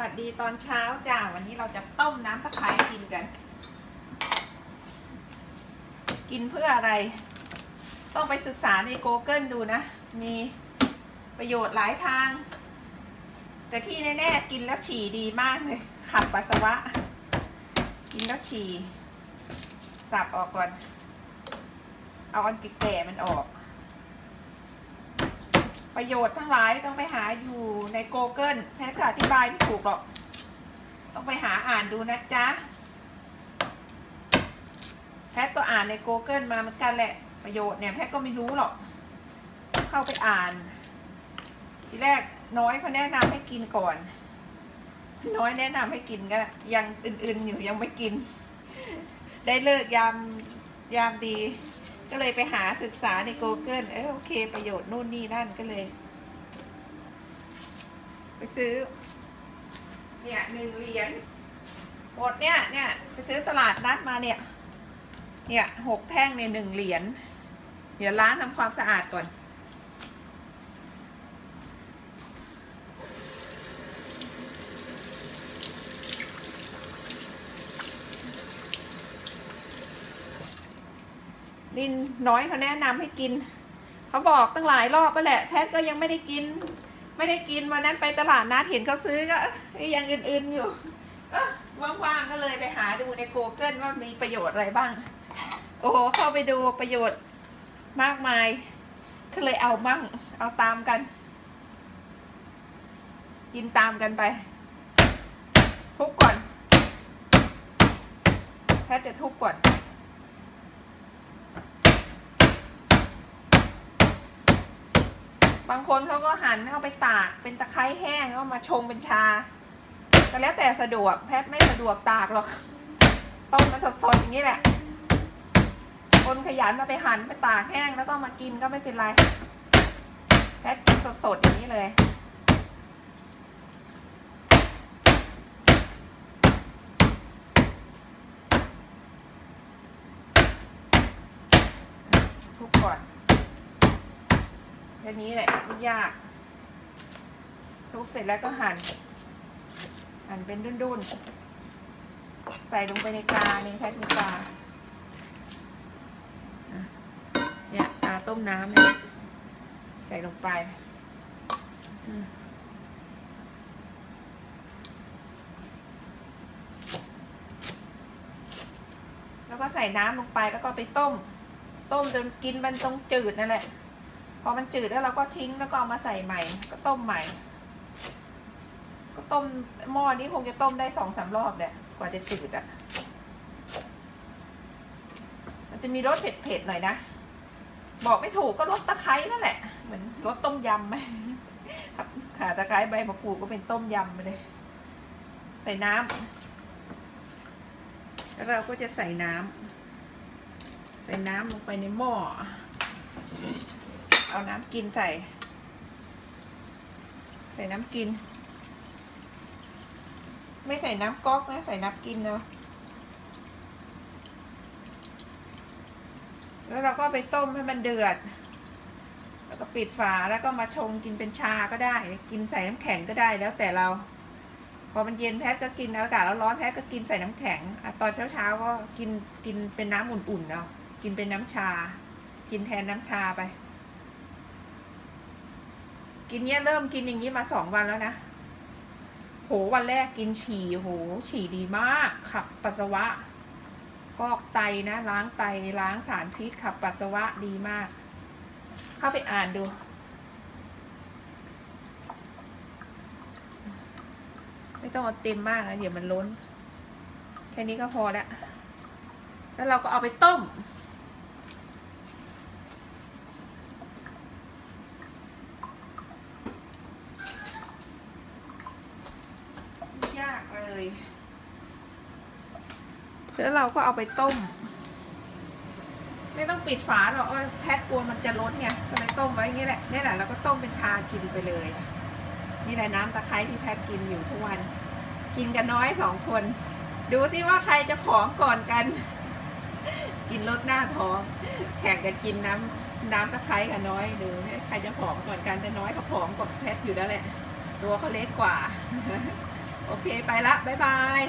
วัสดีตอนเช้าจ้าวันนี้เราจะต้มน้ำตะไคร้กินกัน กินเพื่ออะไร ต้องไปศึกษาใน Google ดูนะ มีประโยชน์หลายทาง แต่ที่แน่ๆกินแล้วฉี่ดีมากเลยขับปัสสาวะ กินแล้วฉี่สับออกก่อน เอาอันแก่ๆมันออก ประโยชน์ทั้งหลายต้องไปหาอยู่ใน Google แพทย์ก็อธิบายไม่ถูกหรอก ต้องไปหาอ่านดูนะจ๊ะ แพทย์ก็อ่านใน Google มาเหมือนกันแหละ ประโยชน์เนี่ยแพทย์ก็ไม่รู้หรอก เข้าไปอ่าน ทีแรกน้อยเขาแนะนำให้กินก่อน น้อยแนะนำให้กินก็ ยังอื่นๆอยู่ยังไม่กิน ได้เลิกยามยามดี ก็เลยไปหาศึกษาใน Google เออโอเค ประโยชน์นู่นนี่นั่นก็เลย ไปซื้อ เนี่ยหนึ่งเหรียญหมดเนี่ยเนี่ยไปซื้อตลาดนัดมาเนี่ย เนี่ยหกแท่งในหนึ่งเหรียญเดี๋ยวล้างทำความสะอาดก่อน ดินน้อยเขาแนะนำให้กิน เขาบอกตั้งหลายรอบไปแหละ แพทย์ก็ยังไม่ได้กิน ไม่ได้กินวันนั้นไปตลาดนัดเห็นเขาซื้อก็ยังอื่นๆอยู่ว่างๆก็เลยไปหาดูใน Google ว่ามีประโยชน์อะไรบ้าง โอ้โหเข้าไปดูประโยชน์มากมาย ก็เลยเอามั่ง เอาตามกัน กินตามกันไปทุบก่อนแพทย์จะทุบก่อน บางคนเขาก็หั่นเอาไปตากเป็นตะไคร้แห้งเอามาชงเป็นชา ก็แล้วแต่สะดวกแพทย์ไม่สะดวกตากหรอกต้มมันสดๆอย่างนี้แหละ คนขยันเอาไปหั่นไปตากแห้งแล้วก็มากินก็ไม่เป็นไรแพทย์กินสดๆอย่างนี้เลย ทุกก่อน แค่นี้แหละไม่ยาก ทุบเสร็จแล้วก็หั่น หั่นเป็นดุนๆ ใส่ลงไปในกาในแพ็คในกาเนี่ยกาต้มน้ำเนี่ยใส่ลงไปแล้วก็ใส่น้ำลงไปแล้วก็ไปต้ม ต้มจนกินมันตรงจืดนั่นแหละ พอมันจืดแล้วเราก็ทิ้งแล้วก็เอามาใส่ใหม่ ก็ต้มใหม่ ก็ต้มหม้อนี้คงจะต้มได้สองสามรอบแหละกว่าจะจืดอะ่ะ มันจะมีรสเผ็ดๆหน่อยนะ บอกไม่ถูกก็รสตะไคร้นั่นแหละ เหมือนรสต้มยำไหมขาตะไคร้ใบมะกรูดก็เป็นต้มยำไปเลย ใส่น้ำแล้วเราก็จะใส่น้ำใส่น้ำลงไปในหม้อ เอาน้ำกินใส่ ใส่น้ำกิน ไม่ใส่น้ำก๊อกนะ ใส่น้ำกินเนาะแล้วเราก็ไปต้มให้มันเดือด แล้วก็ปิดฝาแล้วก็มาชงกินเป็นชาก็ได้ กินใส่น้ำแข็งก็ได้แล้วแต่เรา พอมันเย็นแพทก็กินอากาศแล้วร้อนแพทก็กินใส่น้ำแข็งอตอนเช้าๆก็กินกินเป็นน้ำอุ่นๆเนาะกินเป็นน้ำชา กินแทนน้ำชาไป กินเนี้ยเริ่มกินอย่างนี้มาสองวันแล้วนะ โหวันแรกกินฉี่โห ฉี่ดีมาก ขับปัสสาวะ ฟอกไตนะ ล้างไตล้างสารพิษขับปัสสาวะดีมาก เข้าไปอ่านดูไม่ต้องเอาเต็มมากนะเดี๋ยวมันล้น แค่นี้ก็พอแล้ว แล้วเราก็เอาไปต้ม ยากเลย แล้วเราก็เอาไปต้ม ไม่ต้องปิดฝาหรอกแพทกลัวมันจะล้นไงก็เลยต้มไว้อย่างนี้แหละนี่แหละเราก็ต้มเป็นชากินไปเลย นี่แหละน้ำตะไคร้ที่แพทกินอยู่ทุกวัน กินกันน้อยสองคน ดูสิว่าใครจะผอมก่อนกัน กินลดหน้าท้องแข่งกันกินน้ำน้ำตะไคร้กับน้อยดูใครจะผอมก่อนกันแต่น้อยเขาผอมกว่าแพทอยู่แล้วแหละ ตัวเขาเล็กกว่า โอเคไปละบ๊ายบาย